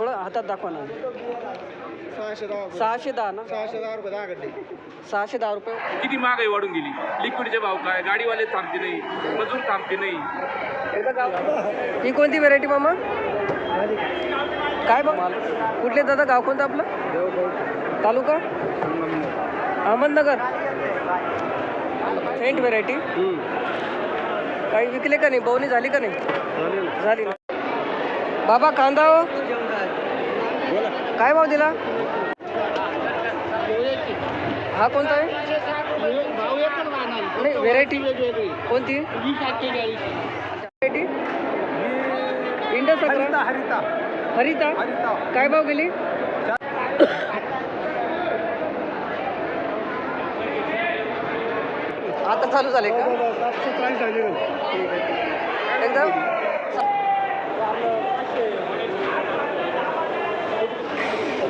थोडं हातात दाखवा ना. सहाशे दहा रुपये. सहाशे दहा ना? सहाशे दहा रुपये दहा गड्डे. सहाशे दहा रुपये. किती महागाई वाढून गेली? लिक्विडचे भाव काय? गाडीवाले थांबते नाही. मजूर थांबते नाही. ही कोणती व्हेरायटी मामा? काय बघ कुठले दादा? गाव कोणतं आपलं? तालुका? अहमदनगर. फेंट व्हेरायटी काही विकले का नाही? बवणी झाली का नाही? झाली ना. बाबा कांदा हो. काय भाव दिला? हा कोणता आहे? नाही व्हेरायटी कोणती? Variety Indus Harita Harita. हरिता? हरिता. काय भाव गेली? आता चालू झाले का? सातशे चाळीस झाले ठीक आहे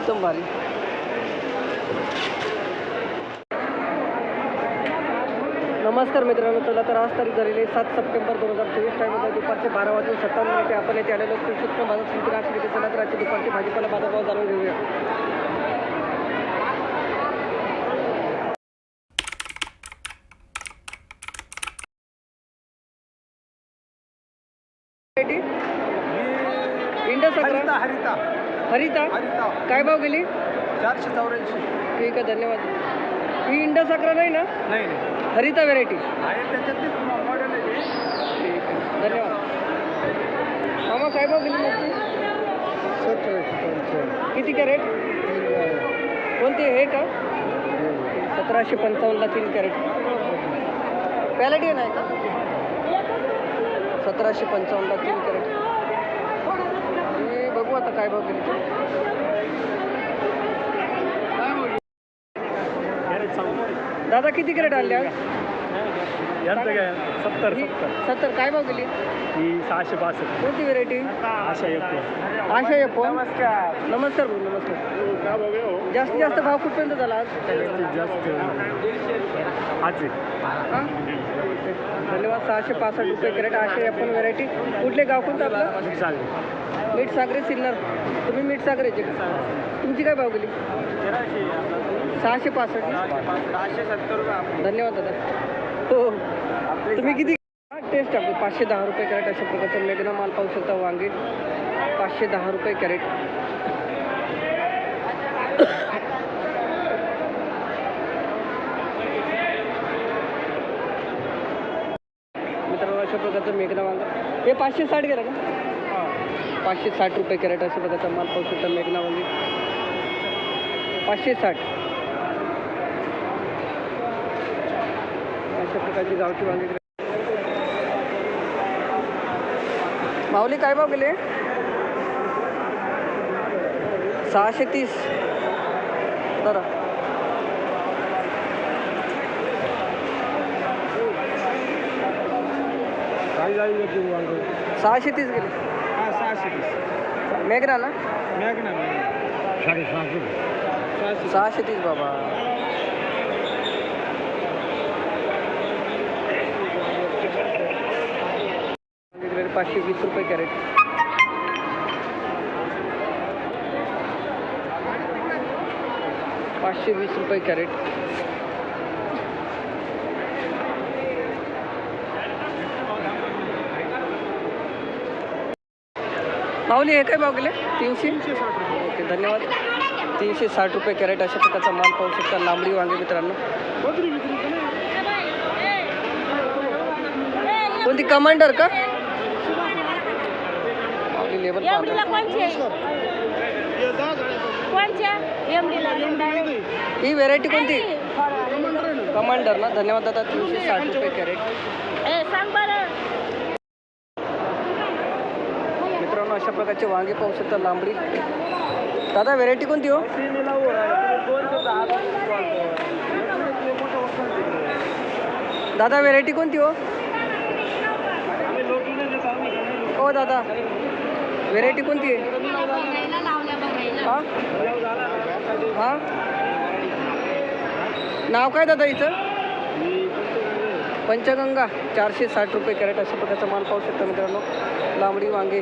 एकदम भारी. नमस्कार मित्रांनो चला तर आज तारीख झालेली सात सप्टेंबर दोन हजार चोवीस. टाईममध्ये दुपारचे बारा वाजून सत्तावन्न मिनिटे. आपण येथे आलेलो कृषी उत्पन्न बाजार समिती नाशिक चला तर आजची दुपारची भाजीपाला बाजारभाव जाणून घेऊया इंडस हरिता अकरा हरिता हरिता? काय भाव गेली? चारशे चौऱ्याऐंशी. ठीक आहे धन्यवाद. ही इंडस अकरा नाही ना? नाही नाही. हरिता व्हेरायटी आहे त्याच्यातलीच मॉडेल आहे ते. ठीक आहे धन्यवाद. मामा काय भाव गेली? किती कॅरेट? कोणते? हे का? सतराशे पंचावन्नला तीन कॅरेट. पॅलेटियन आहे का? सतराशे पंचावन्नला तीन कॅरेट. आता काय भाव गेली. दादा किती कॅरेट आणले आज? यांचं काय? सत्तर सत्तर. काय भाव गेली ही सहाशे बासष्ट. कोणती व्हेरायटी आशा येतो आशा फोन नमस्कार नमस्कार भाऊ नमस्कार. जास्तीत जास्त भाव कुठपर्यंत झाला आज? जास्तीत जास्त. आजी हा? धन्यवाद. सहाशे पासष्ट रुपये कॅरेट आशे आपण व्हेरायटी कुठले गाव कोणतं आपलं? मीठ सागरे सिन्नर. तुम्ही मीठ सागरेचे का? तुमची काय भाव गेली? सहाशे पासष्ट. सहाशे सत्तर रुपये धन्यवाद दादा. हो तुम्ही किती टेस्ट आपली? पाचशे दहा रुपये कॅरेट अशा प्रकारचा मेघना माल पाहू शकता वांगे. पाचशे दहा रुपये कॅरेट मित्रांनो अशा प्रकारचं मेघना वांगा हे पाचशे साठ गेलं का? पाचशे साठ रुपये कॅरेट बघा प्रकारचा माल पाहू शकता मेघना पाचशे साठ. अशा प्रकारची गावठी वांगी. माऊली काय भाव गेले? सहाशे तीस. बरं सहाशे तीस गेले हा सहाशे तीस मेघना ना सहाशे सहाशे तीस बाबा पाचशे वीस रुपये कॅरेट पाचशे वीस रुपये कॅरेट माऊली हे काय भाव गेले तीनशे? ओके धन्यवाद. तीनशे साठ रुपये कॅरेट अशा प्रकारचा माल पाहू शकता. लांबडी वांगे मित्रांनो. कोणती कमांडर का? माऊली ही व्हेरायटी कोणती? कमांडर ना. धन्यवाद दादा. तीनशे साठ रुपये कॅरेट ए सांग बरं मित्रांनो अशा प्रकारचे वांगे पाहू शकता लांबडी. दादा व्हेरायटी कोणती हो? दादा व्हेरायटी कोणती हो? हो दादा. व्हेरायटी कोणती आहे? हां? हां? नाव काय दादा इथं पंचगंगा चारशे साठ रुपये कॅरेट अशा प्रकारचा माल पाहू शकता मित्रांनो. लांबडी वांगे.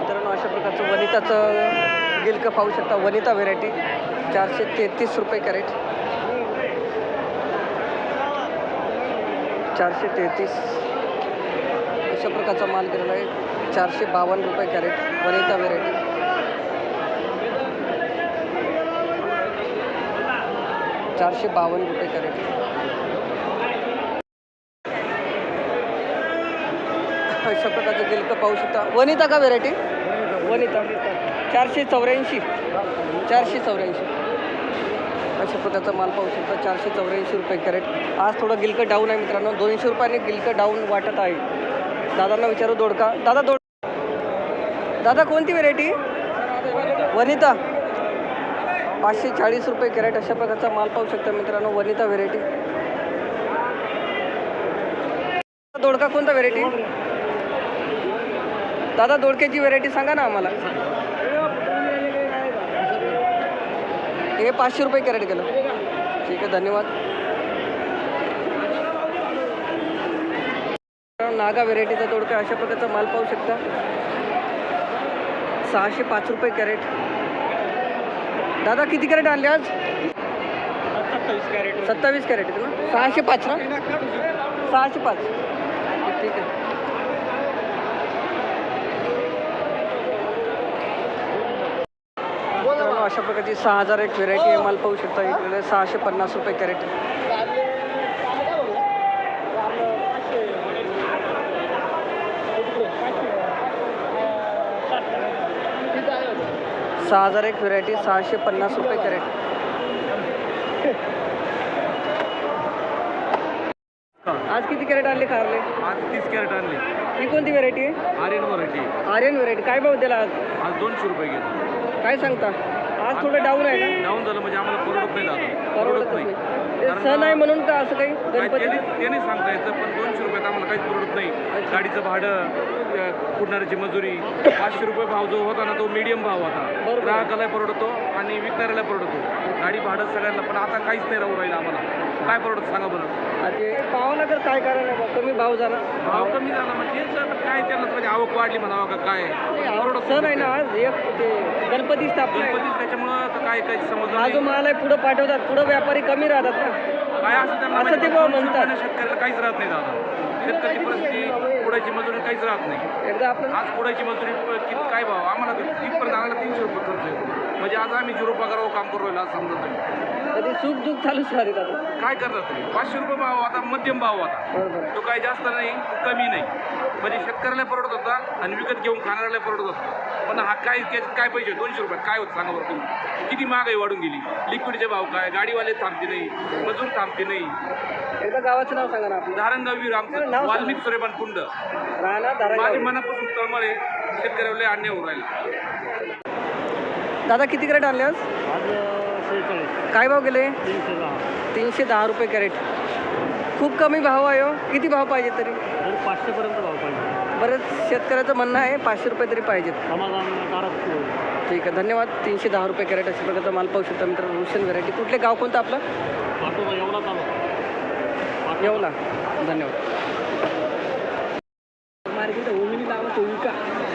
मित्रांनो अशा प्रकारचं वनिताचं गिलकं पाहू शकता. वनिता व्हेरायटी चारशे तेहतीस रुपये कॅरेट चारशे तेहतीस. अशा प्रकारचा माल केलेला आहे. चारशे बावन्न रुपये कॅरेट वनिता व्हेरायटी चारशे बावन्न रुपये कॅरेट अशा प्रकारचं गिलकं पाहू शकता. वनिता का व्हेरायटी वनिता. चारशे चौऱ्याऐंशी. चारशे चौऱ्याऐंशी. अशा प्रकारचा माल पाहू शकता. चारशे चौऱ्याऐंशी रुपये कॅरेट आज थोडं गिलकं डाऊन आहे मित्रांनो. दोनशे रुपयाने गिलकं डाऊन वाटत आहे. दादांना विचारू दोडका. दादा दोड दादा कोणती व्हेरायटी वनिता. पाचशे चाळीस रुपये कॅरेट अशा प्रकारचा माल पाहू शकता मित्रांनो. वनिता व्हेरायटी दोडका कोणता व्हेरायटी दादा दोडक्याची व्हेरायटी सांगा ना आम्हाला. हे पाचशे रुपये कॅरेट केलं. ठीक आहे धन्यवाद. नागा व्हेरायटीचा तोडका अशा प्रकारचा माल पाहू शकता. सहाशे पाच रुपये कॅरेट. दादा किती कॅरेट आणले आज? सत्तावीस कॅरेट आहेत ना? सहाशे पाच ना? सहाशे पाच. ठीक आहे मित्रांनो अशा प्रकारची सहा हजार एक व्हेरायटी आहे. माल पाहू शकता इकडे सहाशे पन्नास रुपये कॅरेट सहा हजार एक व्हेरायटी सहाशे पन्नास रुपये कॅरेट. आज किती कॅरेट आणले कारले आज तीस कॅरेट आणले. ही कोणती व्हेरायटी आहे? आर्यन व्हरायटी आर्यन व्हेरायटी काय भाव दिला आज? आज दोनशे रुपये घेतो काय सांगता? आज थोडं डाऊन आहे ना? डाऊन झालं म्हणजे आम्हाला परवडत नाही दादा परवडतच नाही. ते सण आहे म्हणून का असं काही गणपती? त्याने त्याने सांगता येतं पण दोनशे रुपयात आम्हाला काहीच परवडत नाही. गाडीचं भाडं त्या मजुरी पाचशे रुपये भाव जो होता ना तो मीडियम भाव होता. बरोबर. ग्राहकाला परवडतो आणि विकणाऱ्याला परवडतो. गाडी भाडं सगळ्यांना पण आता काहीच नाही राहू राहिलं आम्हाला. काय परवडत सांगा बरं. ते लागेल काय कारण आहे बा, कमी भाव झाला. भाव कमी झाला म्हणजे आता काय त्याला म्हणजे आवक वाढली म्हणावं का काय? परवडत सण आहे ना आज. एक ते गणपती स्थापना आहे. गणपती त्याच्यामुळं काय काय समजलं नाही. माल आहे पुढं पाठवतात. पुढं व्यापारी कमी राहतात ना. काय असं त्यांना असं ते माहिती म्हणतात. शेतकऱ्याला काहीच राहत नाही दादा. शेतकऱ्याची परिस्थिती पुढाची मजुरी काहीच राहत नाही. एकदा आपण आज पुढाची मजुरी प- किती काय भाव? आम्हाला तिथपर्यंत आणायला तीनशे रुपये खर्च येतो. म्हणजे आज आम्ही झिरो पगारावर काम करू राहिलो आज नाही कधी सुख दुःख चालूच राहते दादा. काय करतात तुम्ही? पाचशे रुपये भाव आता मध्यम भाव आता. बरोबर. तो काय जास्त नाही कमी नाही. म्हणजे शेतकऱ्याला परवडत होता आणि विकत घेऊन खाणाऱ्याला परवडत होता. पण हा काय त्याच्यात काय पैसे दोनशे रुपयात काय होत सांगा बरं तुम्ही. किती महागाई वाढून गेली? लिक्विडचे भाव काय? गाडीवाले थांबते नाही मजूर थांबते नाही. एकदा गावाचं नाव सांगा ना आपलं. धारणगाव नाव सांगा. वाल्मिक सुरेबान कुंड. राहणार माझी धारागाव मनापासून तळमळ आहे शेतकऱ्याला अन्याय होऊ राहिला. दादा किती कॅरेट आणले आज? काय भाव गेले? तीनशे दहा. रुपये कॅरेट. खूप कमी भाव आहे हो. किती भाव पाहिजे तरी? पाचशेपर्यंत भाव पाहिजे. बरंच शेतकऱ्याचं म्हणणं आहे पाचशे रुपये तरी पाहिजेत. ठीक आहे धन्यवाद. तीनशे दहा रुपये कॅरेट अशा प्रकारचा माल पाहू शकता मित्रांनो. रुशन व्हेरायटी कुठले गाव कोणतं आपलं? येवला धन्यवाद. मार्केट ओमिनी लावा तो विका.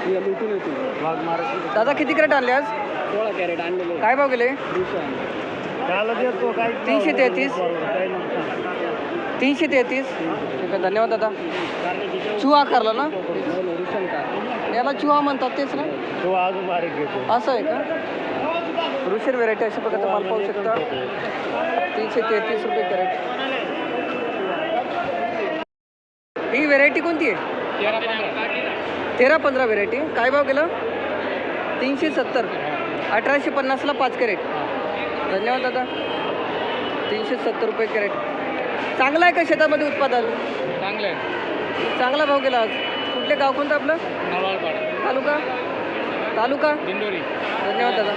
लुटून येतो. भाग मारायची दादा किती कॅरेट आणले आज? सोळा कॅरेट आणलेले. काय भाव गेले? तीनशे तेहतीस. तीनशे तेहतीस. ठीक आहे धन्यवाद दादा. चुहा करला ना? याला चुहा म्हणतात तेच ना? असं आहे का? रुशियन व्हेरायटी अशा प्रकारचा माल पाहू शकता. तीनशे तेहतीस रुपये कॅरेट. ही व्हेरायटी कोणती आहे? तेरा पंधरा व्हेरायटी काय भाव गेलं? तीनशे सत्तर. अठराशे पन्नासला पाच कॅरेट. धन्यवाद दादा. तीनशे सत्तर रुपये कॅरेट. चांगलं आहे का शेतामध्ये उत्पादन? चांगले आहे. चांगला भाव गेला आज. कुठले गाव कोणतं आपलं? नवाळपाडा. तालुका? तालुका? दिंडोरी. धन्यवाद दादा.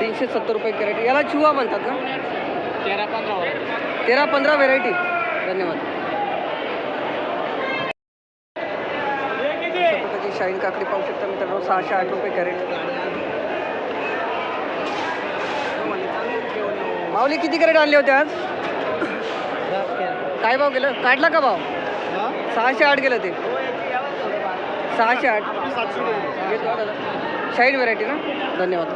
तीनशे सत्तर रुपये कॅरेट. याला चुहा म्हणतात ना? तेरा पंधरा तेरा पंधरा व्हेरायटी धन्यवाद. शाईन काकडी पाहू शकता मित्रांनो सहाशे आठ रुपये कॅरेट. माऊली किती कॅरेट आणले होते आज? काय भाव गेलं काढला का भाव? सहाशे आठ गेलं ते. सहाशे आठ. शाईन व्हरायटी ना? धन्यवाद.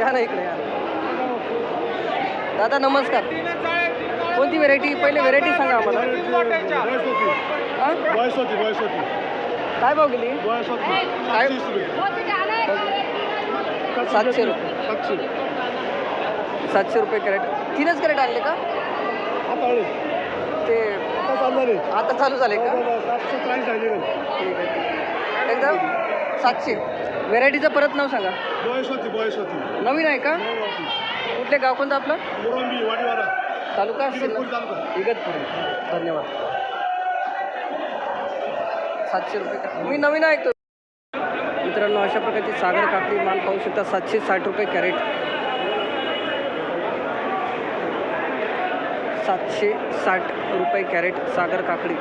या ना इकडे या दादा नमस्कार. कोणती व्हेरायटी पहिले व्हेरायटी सांगा आम्हाला. हां? काय भाव गेली काय? सातशे सातशे रुपये. सातशे. सातशे रुपये कॅरेट. तीनच कॅरेट आणले का? आता आले ते आता चालू झाले. आता चालू झाले का? सातशे चाळीस झाले ठीक आहे एकदम सातशे. व्हेरायटीचं परत नाव सांगा. बायसोती बायसोती नवीन आहे का? कुठले गाव कोणतं आपलं? मुरंबी वाडीवाडा. तालुका असेल इगतपुरी धन्यवाद. सातशे रुपये का मी नवीन ऐकतो मित्रांनो अशा प्रकारची सागर काकडी माल पाहू शकता सातशे साठ रुपये कॅरेट. सातशे साठ रुपये कॅरेट सागर काकडी.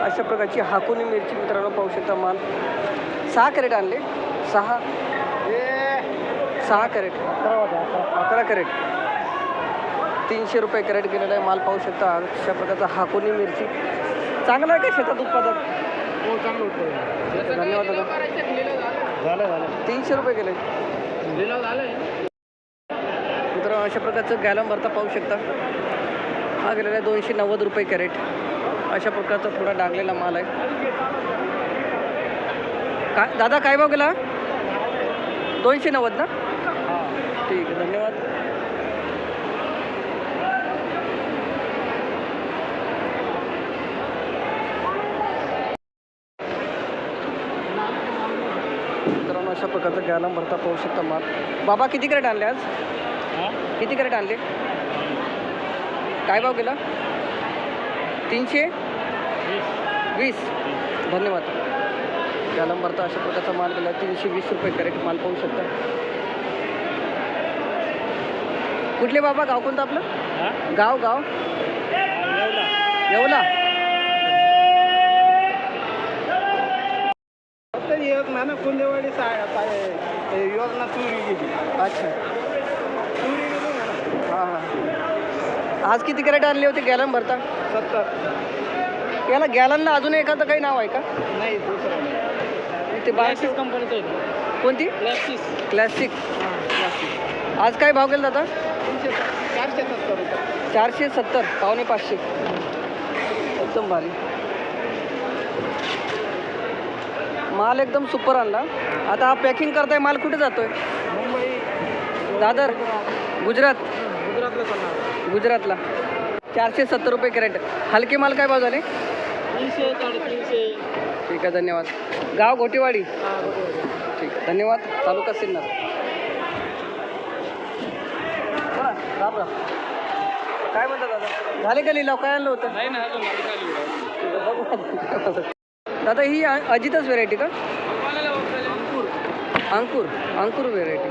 अशा प्रकारची हाकुनी मिरची मित्रांनो पाहू शकता माल. सहा कॅरेट आणले. सहा. सहा कॅरेट. अकरा कॅरेट. तीनशे रुपये कॅरेट गेलेला आहे माल पाहू शकता. अशा प्रकारचा हाकोनी मिरची. चांगला आहे का शेतात उत्पादन? हो चांगलं उत्पादन धन्यवाद दादा. झालं झालं. तीनशे रुपये गेले मित्रांनो अशा प्रकारचं गॅलम भरता पाहू शकता. हा गेलेला आहे दोनशे नव्वद रुपये कॅरेट. अशा प्रकारचा थोडा डागलेला माल आहे. काय दादा काय भाव गेला? दोनशे नव्वद ना? ठीक आहे धन्यवाद मित्रांनो अशा प्रकारचा गॅलम भरता पाहू शकता माल. बाबा किती कॅरेट आणले आज? किती कॅरेट आणले? काय भाव केला? तीनशे? वीस. धन्यवाद. गॅलम भरता अशा प्रकारचा माल गेला तीनशे वीस रुपये कॅरेट माल पाहू शकता. कुठले बाबा? गाव कोणतं आपलं? गाव गाव? येवला. एक ना कुंदेवाडी योजना चोरी गेली अच्छा. चोरी गेली ना. हां हां. आज किती कॅरेट आणले होते गॅलन भरता? सत्तर. याला गॅलनला अजून एखादं काही नाव आहे का? नाही दुसरं नाही. ते बाहेर कंपनीचं आहे कोणती? प्लॅस्टिस क्लासिक आज काय भाव गेला दादा? तीनशे चारशे सत्तर रुपये. चारशे सत्तर पावणे पाचशे. एकदम भारी. माल एकदम सुपर आणला. आता हा पॅकिंग करताय माल कुठे जातोय? मुंबई दादर गुजरात. गुजरातला. चारशे सत्तर रुपये कॅरेट. हलके माल काय भाव झाले? ठीक आहे धन्यवाद. गाव घोटेवाडी? ठीक आहे धन्यवाद. तालुका सिन्नर. काय म्हणता दादा? झाले का लिलाव? काय आणलं होतं? दादा ही अजितच व्हेरायटी का? अंकुर. अंकुर व्हेरायटी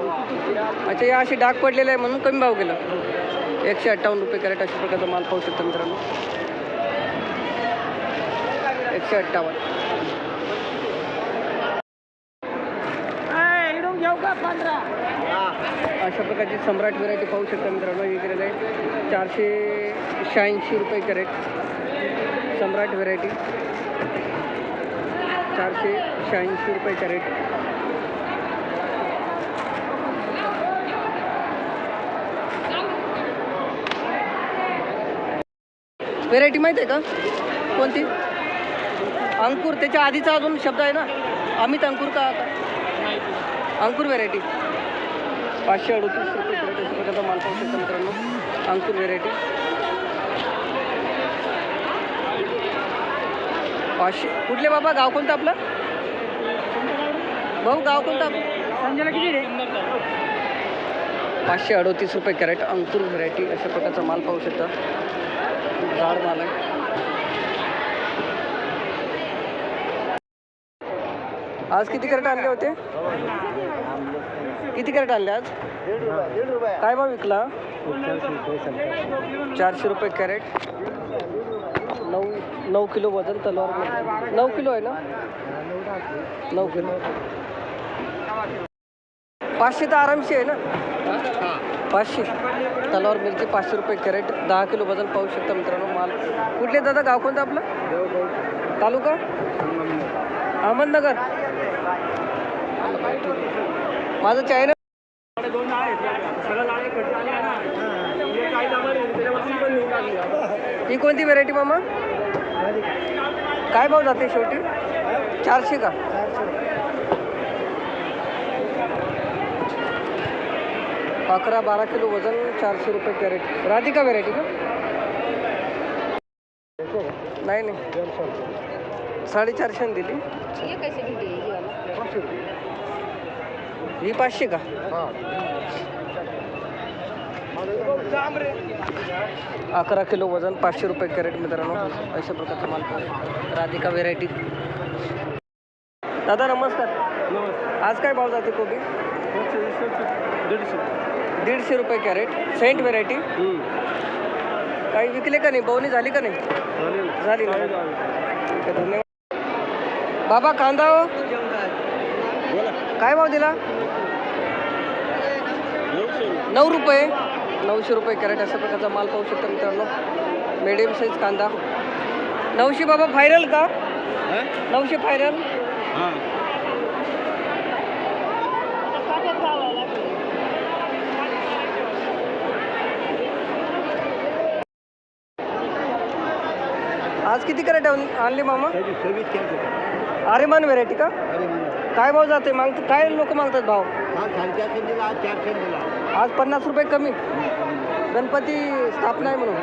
अच्छा या अशी डाग पडलेले आहे म्हणून कमी भाव गेला. एकशे अठ्ठावन्न रुपये कॅरेट अशा प्रकारचा माल पाहू शकता मित्रांनो. एकशे अठ्ठावन्न. अशा प्रकारची सम्राट व्हेरायटी पाहू शकता मित्रांनो. हे केलेलं आहे. चारशे शहाऐंशी रुपये कॅरेट सम्राट व्हेरायटी चारशे शहाऐंशी रुपये कॅरेट. व्हेरायटी माहिती आहे का? कोणती? अंकुर. त्याच्या आधीचा अजून शब्द आहे ना? अमित अंकुर का अंकुर व्हेरायटी पाचशे अडतीस रुपये कॅरेट माल पाहू शकता मित्रांनो. अंकुर व्हेरायटी पाचशे. कुठले बाबा? गाव कोणतं आपलं? भाऊ गाव कोणतं आपलं? संजना किती रे? पाचशे अडतीस रुपये कॅरेट अंकुर व्हेरायटी अशा प्रकारचा माल पाहू शकता. जाड माल आहे. आज किती कॅरेट आणले होते? किती कॅरेट आणले आज? काय भाव विकला? चारशे रुपये कॅरेट. नऊ किलो वजन तलवार नऊ किलो आहे ना? नऊ किलो. पाचशे तर आरामशी आहे ना? पाचशे. तलावर मिरची पाचशे रुपये कॅरेट दहा किलो वजन पाहू शकता मित्रांनो माल. कुठले दादा? गाव कोणतं आपलं? तालुका? अहमदनगर. माझं चायना ना ही कोणती व्हेरायटी मामा? काय भाव जाते शेवटी? चारशे का? अकरा बारा किलो वजन चारशे रुपये कॅरेट. राधिका व्हेरायटी का? नाही नाही. साडेचारशे दिली. ही पाचशे का? अकरा किलो वजन पाचशे रुपये कॅरेट मित्रांनो. अशा प्रकारचा माल राधिका व्हेरायटी दादा नमस्कार. आज काय भाव जाते कोबी? दीडशे दीडशे रुपये कॅरेट. सेंट व्हेरायटी काही विकले का नाही? बवणी झाली का नाही? झाली धन्यवाद. बाबा कांदा हो? काय भाव दिला? नऊ रुपये. नऊशे रुपये कॅरेट अशा प्रकारचा माल पाहू शकता मित्रांनो. मिडियम साईज कांदा. नऊशे बाबा फायनल का? नऊशे फायनल आज किती कॅरेट आणले मामा? आर्यमान व्हेरायटी का? काय भाव जाते मागतात काय लोक मागतात भाव? आज चारशे दिला. आज पन्नास रुपये कमी. गणपती स्थापना आहे म्हणून.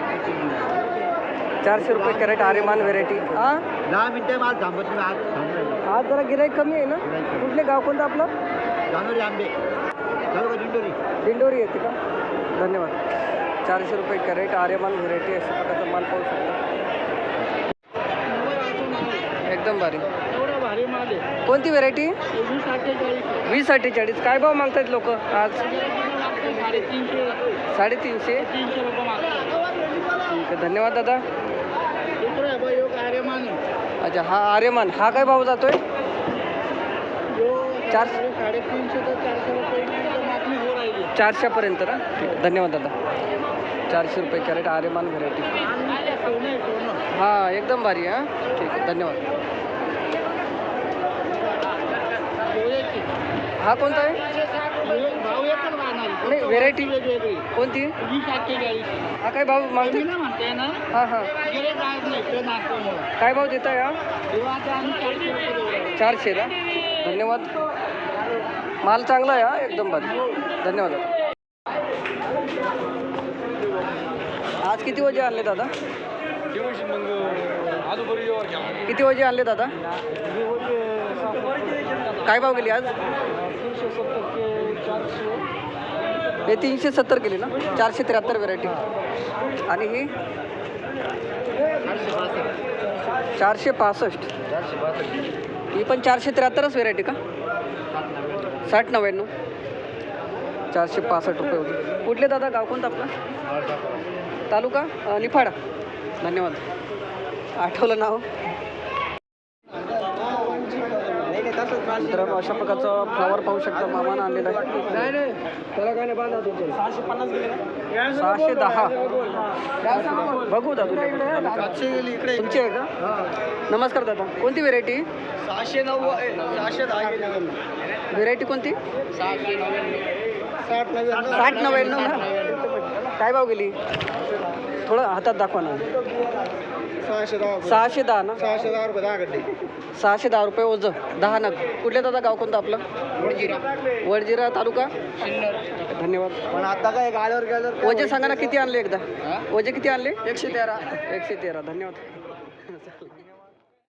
चारशे रुपये कॅरेट आर्यमान व्हेरायटी. हा दहा मिनिटं थांबत आज जरा गिराईक कमी आहे ना? कुठले गाव कोणतं आपलं? आंबे. दिंडोरी? दिंडोरी येते का? धन्यवाद. चारशे रुपये कॅरेट आर्यमान व्हेरायटी अशा प्रकारचा माल पाहू शकता. एकदम भारी. एवढा भारी माल आहे. कोणती व्हेरायटी? वीस अठ्ठेचाळीस. वीस अठ्ठेचाळीस. काय भाव मागतायत लोक आज? साडेतीनशे साडेतीनशे? तीनशे रुपये मागतात ठीक आहे धन्यवाद दादा. दुसरं आहे बा योग आर्यमान. आहे अच्छा हा आर्यमान हा काय भाव जातोय? यो चार- साडे- साडेतीनशे ते चारशे रुपये इतकी मागणी हो राहिली. चारशेपर्यंत ना? ठीक आहे धन्यवाद दादा. चारशे रुपये कॅरेट आर्यमान व्हेरायटी सोनं आहे सोनं. हां एकदम भारी हां? ठीक आहे धन्यवाद. हा कोणता आहे? भाव एकच राहणार नाही व्हेरायटी वेगवेगळी कोणती वीस अठ्ठेचाळीस हा काय भाव मागते ना म्हणते ना हां हां. गेले जायच नाही ते नागपूरमुळे काय भाव देता या तेव्हा आता आम्ही चारशे रुपये देऊ. राहिलो. चारशे ना? धन्यवाद. माल चांगला आहे हा एकदम भारी. धन्यवाद. आज किती वजे आणले दादा? किती वजे आणले दादा? काय भाव गेली आज? तीनशे सत्तर ते हे तीनशे सत्तर केली ना? चारशे त्र्याहत्तर व्हेरायटी आणि ही? चारशे पासष्ट. ही पण चारशे त्र्याहत्तरच व्हेरायटी का? साठ नव्याण्णव. चारशे पासष्ट रुपये होते. कुठले दादा? गाव कोणतं आपलं? तालुका? निफाडा. धन्यवाद. आठवलं नाव? मित्रांनो अशा प्रकारचा फ्लॉवर पाहू शकता मामानं आणलेला आहे. त्याला काय नाही बांधा सहाशे पन्नास गेले सहाशे दहा. बघू दादू गेली इकडे. तुमची आहे का? नमस्कार दादा. कोणती व्हेरायटी सहाशे नव्वद सहाशे दहा व्हेरायटी कोणती? साठ नव्याण्णव साठ नव्याण्णव ना? काय भाव गेली? थोडं हातात दाखवा ना. सहाशे दहा सहाशे दहा ना? सहाशे दहा रुपये दहा गड्डे. सहाशे दहा रुपये ओझं. दहा नग. कुठल्या दादा गाव कोणतं आपलं? वडजिरा. वडजिरा तालुका? धन्यवाद. पण आता काय गाड्यावर गेल्यावर वजे सांगा ना किती आणले एकदा? वजे किती आणले? एकशे तेरा. एकशे तेरा. धन्यवाद.